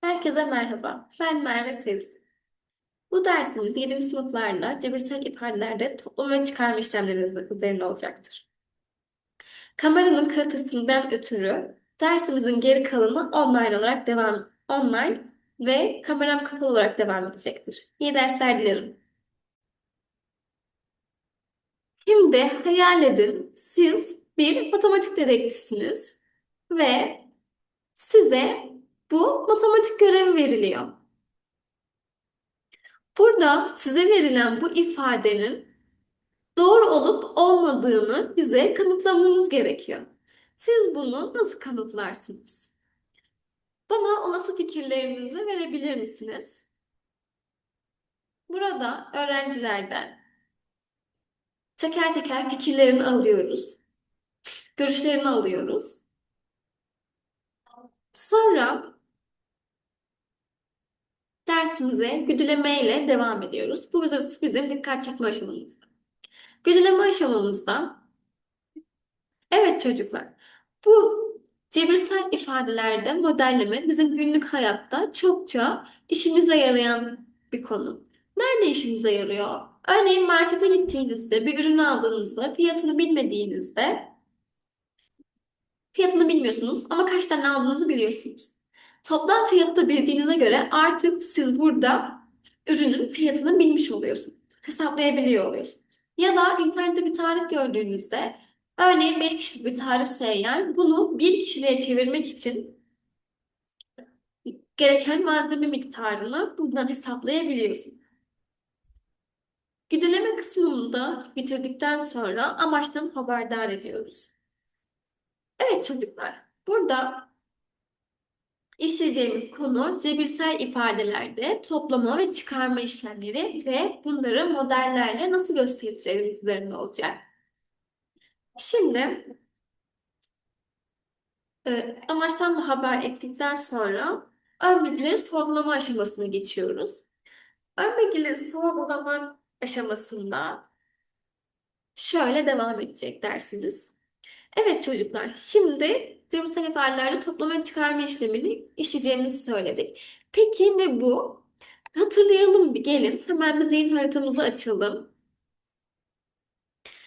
Herkese merhaba. Ben Merve Sezgin. Bu dersimiz 7. sınıflarla cebirsel ifadelerde toplama ve çıkarma işlemleri üzerine olacaktır. Kameranın kalitesinden ötürü dersimizin geri kalanı online olarak devam online ve kameram kapalı olarak devam edecektir. İyi dersler dilerim. Şimdi hayal edin siz bir matematik dedektifsiniz ve size bu matematik görevi veriliyor. Burada size verilen bu ifadenin doğru olup olmadığını bize kanıtlamanız gerekiyor. Siz bunu nasıl kanıtlarsınız? Bana olası fikirlerinizi verebilir misiniz? Burada öğrencilerden teker teker fikirlerini alıyoruz. Görüşlerini alıyoruz. Sonra dersimize güdüleme ile devam ediyoruz. Bu bizim dikkat çekme aşamamız. Güdüleme aşamamızda evet çocuklar bu cebirsel ifadelerde modelleme bizim günlük hayatta çokça işimize yarayan bir konu. Nerede işimize yarıyor? Örneğin markete gittiğinizde, bir ürün aldığınızda, fiyatını bilmediğinizde, fiyatını bilmiyorsunuz ama kaç tane aldığınızı biliyorsunuz. Toplam fiyatı bildiğinize göre artık siz burada ürünün fiyatını bilmiş oluyorsunuz. Hesaplayabiliyor oluyorsunuz. Ya da internette bir tarif gördüğünüzde örneğin 5 kişilik bir tarifse eğer bunu bir kişiliğe çevirmek için gereken malzeme miktarını buradan hesaplayabiliyorsunuz. Güdüleme kısmını da bitirdikten sonra amaçtan haberdar ediyoruz. Evet çocuklar, burada işleyeceğimiz konu cebirsel ifadelerde toplama ve çıkarma işlemleri ve bunları modellerle nasıl göstereceğimiz üzerine olacak. Şimdi e, amaçtan haber ettikten sonra ön bilgileri sorgulama aşamasına geçiyoruz. Ön bilgileri sorgulama aşamasında şöyle devam edecek dersiniz. Evet çocuklar, şimdi cebirsel ifadelerde toplama çıkarma işlemini işleyeceğimizi söyledik. Peki ne bu? Hatırlayalım bir gelin. Hemen bir zihin haritamızı açalım.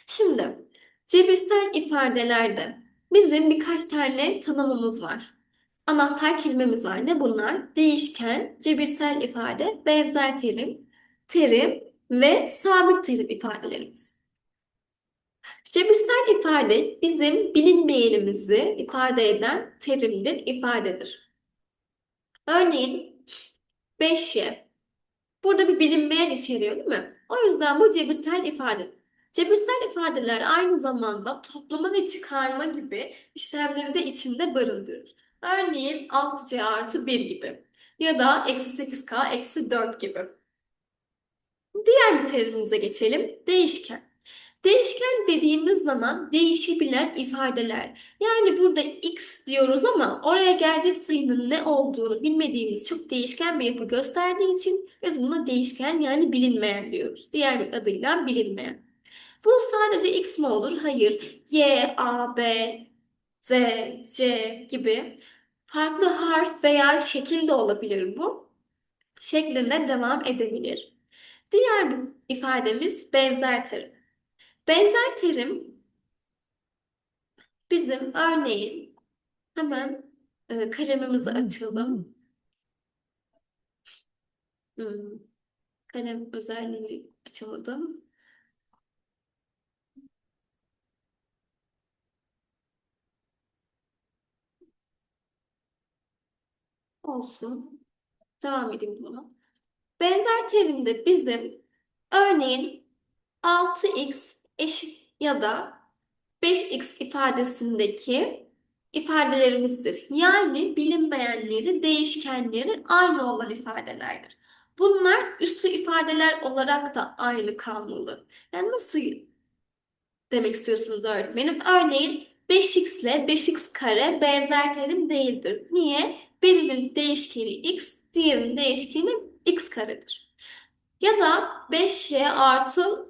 Şimdi cebirsel ifadelerde bizim birkaç tane tanımımız var. Anahtar kelimemiz var. Ne bunlar? Değişken, cebirsel ifade, benzer terim, terim ve sabit terim ifadelerimiz. Cebirsel ifade bizim bilinmeyenimizi ifade eden terimdir, ifadedir. Örneğin 5y. Burada bir bilinmeyen içeriyor değil mi? O yüzden bu cebirsel ifade. Cebirsel ifadeler aynı zamanda toplama ve çıkarma gibi işlemleri de içinde barındırır. Örneğin 6c artı 1 gibi ya da eksi 8k eksi 4 gibi. Diğer bir terimimize geçelim. Değişken. Değişken dediğimiz zaman değişebilen ifadeler. Yani burada x diyoruz ama oraya gelecek sayının ne olduğunu bilmediğimiz çok değişken bir yapı gösterdiği için biz buna değişken yani bilinmeyen diyoruz. Diğer bir adıyla bilinmeyen. Bu sadece x mi olur? Hayır. Y, A, B, Z, C gibi farklı harf veya şekil de olabilir bu. Şeklinde devam edebilir. Diğer bir ifademiz benzer terim. Benzer terim bizim örneğin hemen e, kalemimizi açalım. Hmm, kalem özelliğini açamadım. Olsun. Devam edeyim buna. Benzer terimde bizim örneğin 6x eşit ya da 5x ifadesindeki ifadelerimizdir. Yani bilinmeyenleri, değişkenleri aynı olan ifadelerdir. Bunlar üslü ifadeler olarak da aynı kalmalı. Yani nasıl demek istiyorsunuz öğretmenim? Örneğin 5x ile 5x kare benzer terim değildir. Niye? Birinin değişkeni x, diğerinin değişkeni x karedir. Ya da 5y artı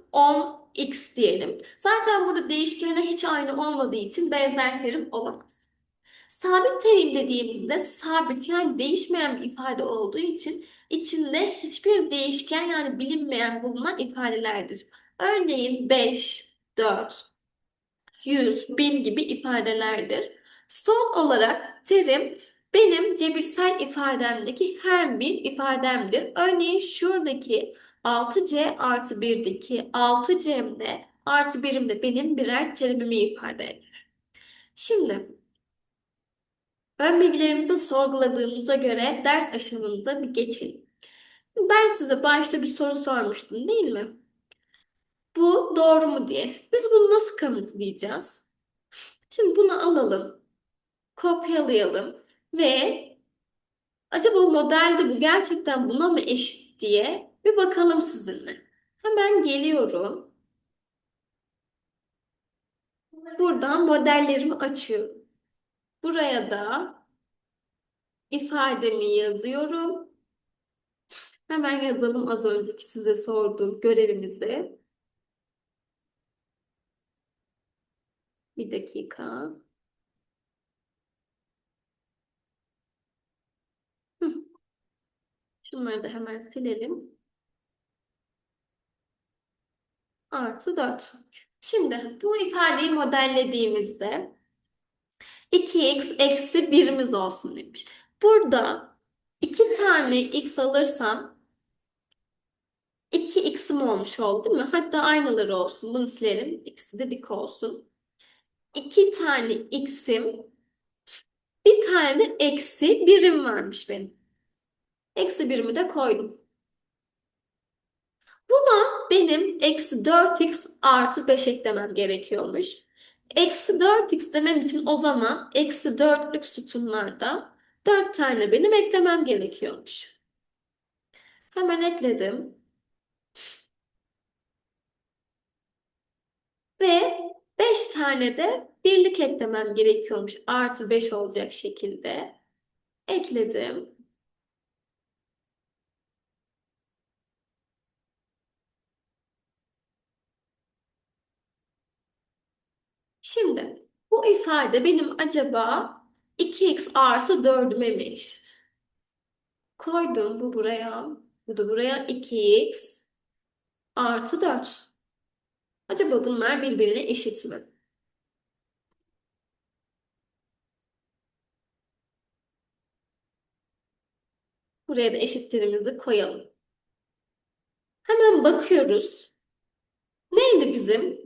10x diyelim. Zaten burada değişkenler hiç aynı olmadığı için benzer terim olamaz. Sabit terim dediğimizde sabit yani değişmeyen bir ifade olduğu için içinde hiçbir değişken yani bilinmeyen bulunan ifadelerdir. Örneğin 5, 4, 100, 1000 gibi ifadelerdir. Son olarak terim benim cebirsel ifademdeki her bir ifademdir. Örneğin şuradaki 6C artı 1'deki 6C'mde artı 1'im de benim birer terimimi ifade eder. Şimdi ön bilgilerimizi sorguladığımıza göre ders aşamamıza bir geçelim. Ben size başta bir soru sormuştum değil mi? Bu doğru mu diye. Biz bunu nasıl kanıtlayacağız? Şimdi bunu alalım, kopyalayalım ve acaba modelde bu gerçekten buna mı eşit diye bir bakalım sizinle. Hemen geliyorum. Buradan modellerimi açıyorum. Buraya da ifademi yazıyorum. Hemen yazalım az önceki size sorduğum görevimizi. Bir dakika. Şunları da hemen silelim. Artı 4. Şimdi bu ifadeyi modellediğimizde 2x eksi 1'imiz olsun demiş. Burada 2 tane x alırsam 2x'im olmuş oldu değil mi? Hatta aynaları olsun. Bunu silelim. X'i de dik olsun. 2 tane x'im bir tane eksi birim varmış benim. Eksi birimi de koydum. Buna benim eksi 4x artı 5 eklemem gerekiyormuş. Eksi 4x demem için o zaman eksi 4'lük sütunlarda 4 tane benim eklemem gerekiyormuş. Hemen ekledim. Ve 5 tane de birlik eklemem gerekiyormuş. Artı 5 olacak şekilde. Ekledim. Şimdi bu ifade benim acaba 2x artı 4'üme mi eşit? Koydum bu buraya. Bu da buraya 2x artı 4. Acaba bunlar birbirine eşit mi? Buraya da eşittirimizi koyalım. Hemen bakıyoruz. Neydi bizim?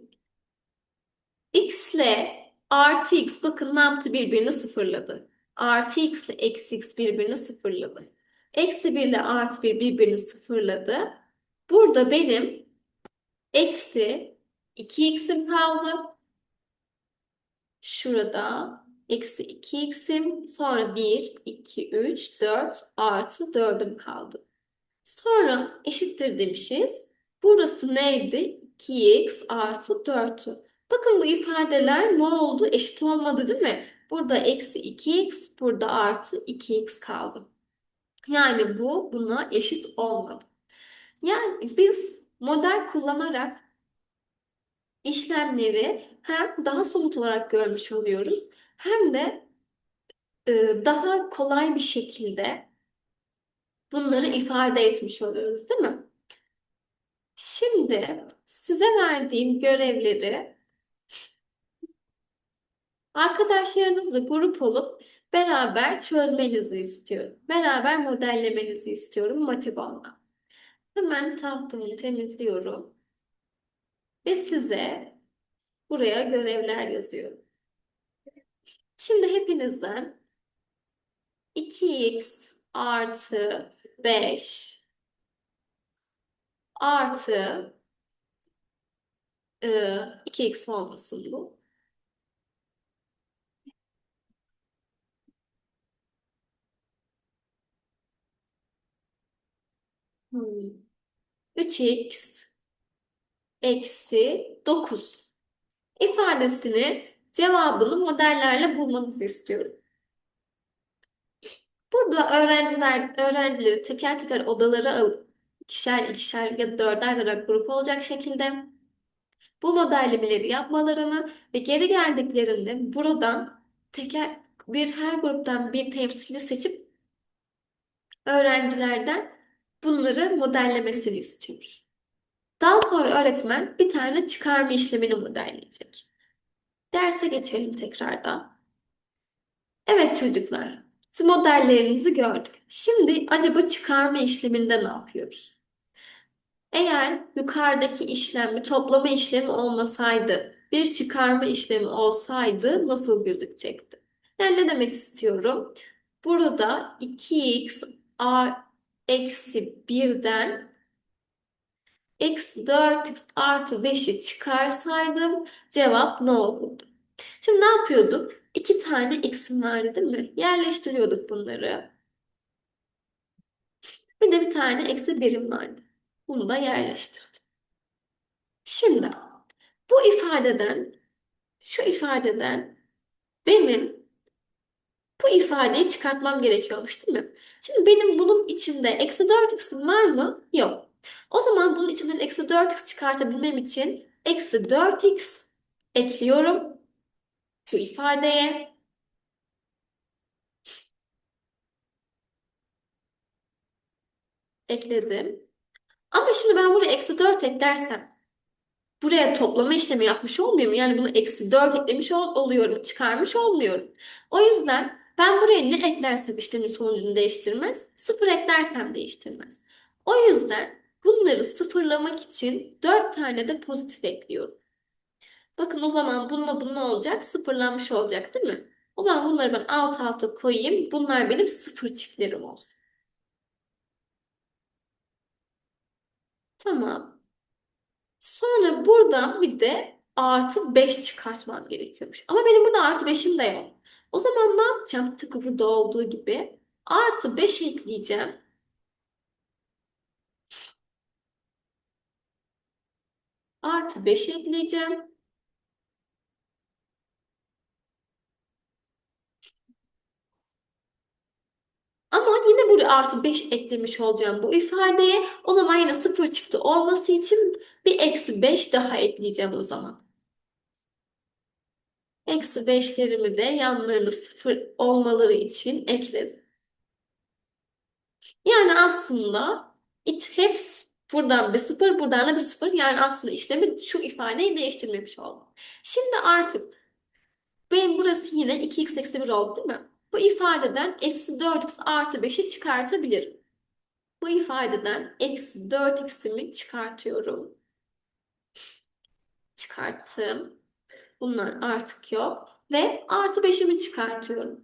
X ile artı x bakın ne yaptı birbirini sıfırladı. Artı x ile eksi x birbirini sıfırladı. Eksi 1 ile artı 1 birbirini sıfırladı. Burada benim eksi 2x'im kaldı. Şurada eksi 2x'im sonra 1, 2, 3, 4 artı 4'üm kaldı. Sonra eşittir demişiz. Burası neydi? 2x artı 4'tü. Bakın bu ifadeler ne oldu? Eşit olmadı değil mi? Burada eksi 2x, burada artı 2x kaldı. Yani bu buna eşit olmadı. Yani biz model kullanarak işlemleri hem daha somut olarak görmüş oluyoruz hem de e, daha kolay bir şekilde bunları ifade etmiş oluyoruz, değil mi? Şimdi size verdiğim görevleri arkadaşlarınızla grup olup beraber çözmenizi istiyorum. Beraber modellemenizi istiyorum Matigon'la. Hemen tahtamı temizliyorum ve size buraya görevler yazıyorum. Şimdi hepinizden 2x artı 5 artı e, 2x olmasın bu. Hmm. 3x eksi 9 ifadesini cevabını modellerle bulmanızı istiyorum. Burada öğrenciler öğrencileri teker teker odalara alıp ikişer ikişer ya da dörder olarak grup olacak şekilde bu modellemeleri yapmalarını ve geri geldiklerinde buradan teker bir her gruptan bir temsilci seçip öğrencilerden bunları modellemesini istiyoruz. Daha sonra öğretmen bir tane çıkarma işlemini modelleyecek. Derse geçelim tekrardan. Evet çocuklar, siz modellerinizi gördük. Şimdi acaba çıkarma işleminde ne yapıyoruz? Eğer yukarıdaki işlem bir toplama işlemi olmasaydı, bir çıkarma işlemi olsaydı nasıl gözükecekti? Yani ne demek istiyorum? Burada 2x a eksi 1'den eksi 4x artı 5'i çıkarsaydım cevap ne olurdu? Şimdi ne yapıyorduk? İki tane x'im vardı değil mi? Yerleştiriyorduk bunları. Bir de bir tane eksi birim vardı. Bunu da yerleştirdim. Şimdi bu ifadeden, şu ifadeden benim bu ifadeyi çıkartmam gerekiyormuş değil mi? Şimdi benim bunun içinde eksi 4x'im var mı? Yok. O zaman bunun içinden eksi 4x çıkartabilmem için eksi 4x ekliyorum bu ifadeye. Ekledim. Ama şimdi ben buraya eksi 4 eklersem buraya toplama işlemi yapmış olmuyor mu? Yani bunu eksi 4 eklemiş ol oluyorum. Çıkarmış olmuyorum. O yüzden ben buraya ne eklersem işlemin sonucunu değiştirmez. Sıfır eklersem değiştirmez. O yüzden bunları sıfırlamak için 4 tane de pozitif ekliyorum. Bakın o zaman bununla bu olacak? Sıfırlanmış olacak değil mi? O zaman bunları ben alt alta koyayım. Bunlar benim sıfır çiftlerim olsun. Tamam. Sonra buradan bir de artı 5 çıkartmam gerekiyormuş. Ama benim burada artı 5'im de yok. O zaman ne yapacağım? Tıpkı burada olduğu gibi. Artı 5 ekleyeceğim. Artı 5 ekleyeceğim. Ama yine buraya artı 5 eklemiş olacağım bu ifadeye. O zaman yine 0 çıktı olması için bir eksi 5 daha ekleyeceğim o zaman. Eksi 5'lerimi de yanlarına 0 olmaları için ekledim. Yani aslında it hepsi buradan bir 0 buradan da bir 0 yani aslında işlemi şu ifadeyi değiştirmemiş oldum. Şimdi artık benim burası yine 2x eksi 1 oldu değil mi? Bu ifadeden eksi 4x artı 5'i çıkartabilirim. Bu ifadeden eksi 4x'imi çıkartıyorum. Çıkarttım. Bunlar artık yok. Ve artı 5'imi çıkartıyorum.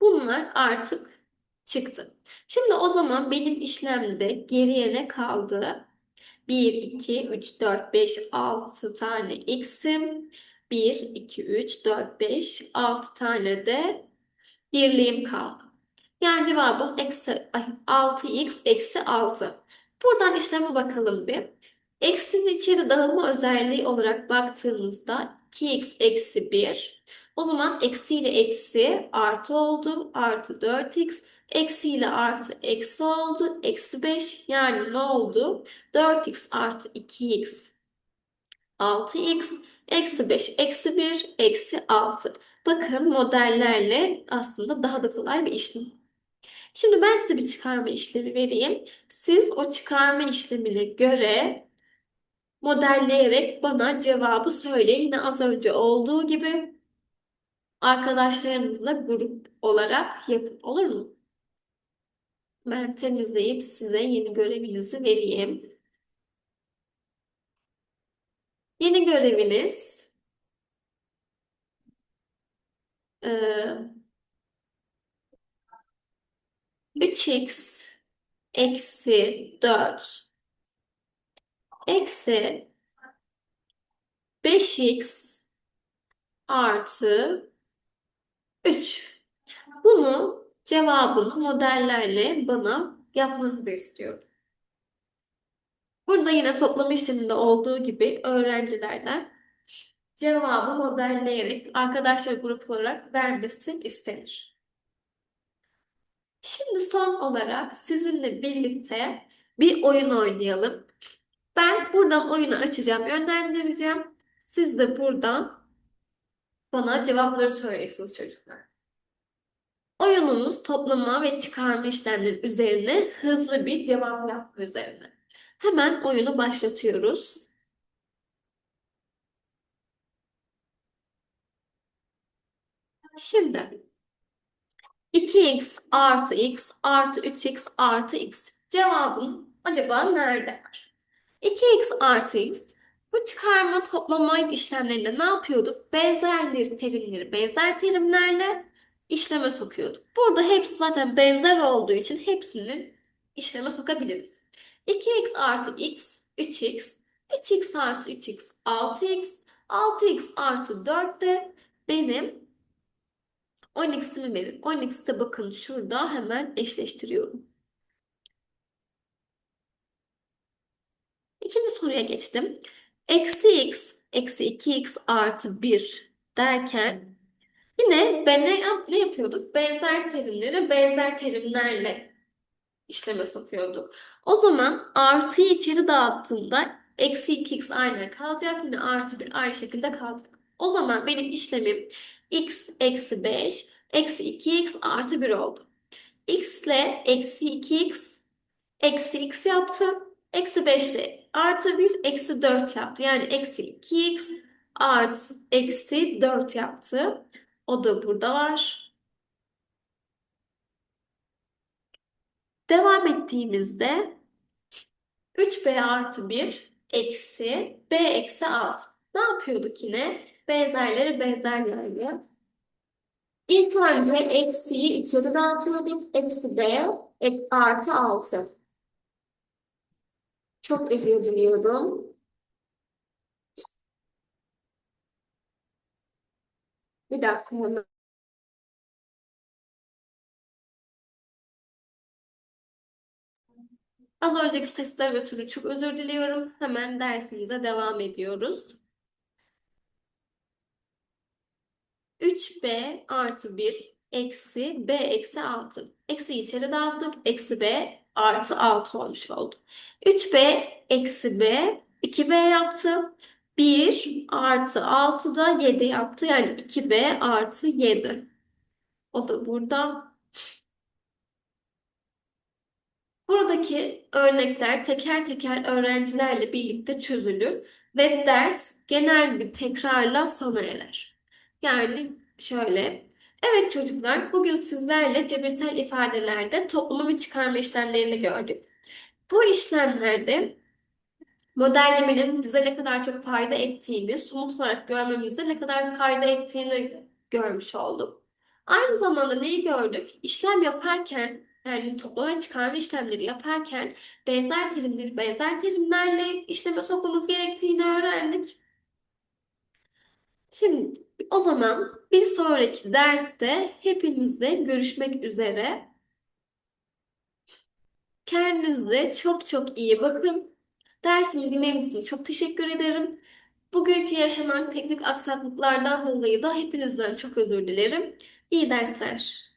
Bunlar artık çıktı. Şimdi o zaman benim işlemde geriye ne kaldı? 1, 2, 3, 4, 5, 6 tane x'im. 1, 2, 3, 4, 5, 6 tane de birliğim kaldı. Yani cevabım eksi, ay, 6x eksi 6. Buradan işleme bakalım bir. Eksinin içeri dağılma özelliği olarak baktığımızda 2x eksi 1. O zaman eksi ile eksi artı oldu. Artı 4x. Eksi ile artı eksi oldu. Eksi 5. Yani ne oldu? 4x artı 2x 6x. Eksi 5 eksi 1 eksi 6. Bakın modellerle aslında daha da kolay bir işlem. Şimdi ben size bir çıkarma işlemi vereyim. Siz o çıkarma işlemine göre modelleyerek bana cevabı söyleyin. Yine az önce olduğu gibi arkadaşlarınızla grup olarak yapın. Olur mu? Ben temizleyip size yeni görevinizi vereyim. Yeni göreviniz e, 3x eksi 4 eksi 5x artı 3. Bunu cevabını modellerle bana yapmanızı istiyorum. Burada yine toplama işleminde olduğu gibi öğrencilerden cevabı modelleyerek arkadaşlar grup olarak vermesi istenir. Şimdi son olarak sizinle birlikte bir oyun oynayalım. Ben buradan oyunu açacağım, yönlendireceğim. Siz de buradan bana cevapları söyleyeceksiniz çocuklar. Oyunumuz toplama ve çıkarma işlemleri üzerine hızlı bir cevap yapma üzerine. Hemen oyunu başlatıyoruz. Şimdi 2x artı x artı 3x artı x. Cevabım acaba nerede var? 2x artı x. Bu çıkarma toplama işlemlerinde ne yapıyorduk? Benzerleri, terimleri benzer terimlerle işleme sokuyorduk. Burada hepsi zaten benzer olduğu için hepsini işleme sokabiliriz. 2x artı x 3x. 3x artı 3x 6x. 6x artı 4 de benim 10x'imi verir. 10x'te bakın şurada hemen eşleştiriyorum. İkinci soruya geçtim. Eksi x, eksi 2x artı 1 derken yine ben ne, ne yapıyorduk? Benzer terimleri benzer terimlerle işleme sokuyorduk. O zaman artıyı içeri dağıttığımda eksi 2x aynı kalacak. Yine artı 1 aynı şekilde kalacak. O zaman benim işlemim x eksi 5 eksi 2x artı 1 oldu. x ile eksi 2x eksi x yaptı. Eksi 5 ile artı 1 eksi 4 yaptı. Yani eksi 2x artı eksi 4 yaptı. O da burada var. Devam ettiğimizde 3b artı 1 eksi b eksi 6. Ne yapıyorduk yine? Benzerleri benzerlerle. İlk önce eksiyi içeri dağıtıyorduk. Eksi b ek- artı 6. Çok özür diliyorum. Bir dakika hemen. Az önceki sesten ötürü çok özür diliyorum. Hemen dersimize devam ediyoruz. 3b artı 1 eksi b eksi 6. Eksi içeri dağıttık. Eksi b artı 6 olmuş oldu. 3b eksi b 2b yaptı. 1 artı 6 da 7 yaptı. Yani 2b artı 7. O da burada. Buradaki örnekler teker teker öğrencilerle birlikte çözülür ve ders genel bir tekrarla sona erer. Yani şöyle, evet çocuklar bugün sizlerle cebirsel ifadelerde toplama ve çıkarma işlemlerini gördük. Bu işlemlerde modellemenin bize ne kadar çok fayda ettiğini, somut olarak görmemizde ne kadar fayda ettiğini görmüş olduk. Aynı zamanda neyi gördük? İşlem yaparken yani toplama çıkarma işlemleri yaparken benzer terimleri benzer terimlerle işleme sokmamız gerektiğini öğrendik. Şimdi o zaman bir sonraki derste hepinizle görüşmek üzere. Kendinize çok çok iyi bakın. Dersimi dinlediğiniz için çok teşekkür ederim. Bugünkü yaşanan teknik aksaklıklardan dolayı da hepinizden çok özür dilerim. İyi dersler.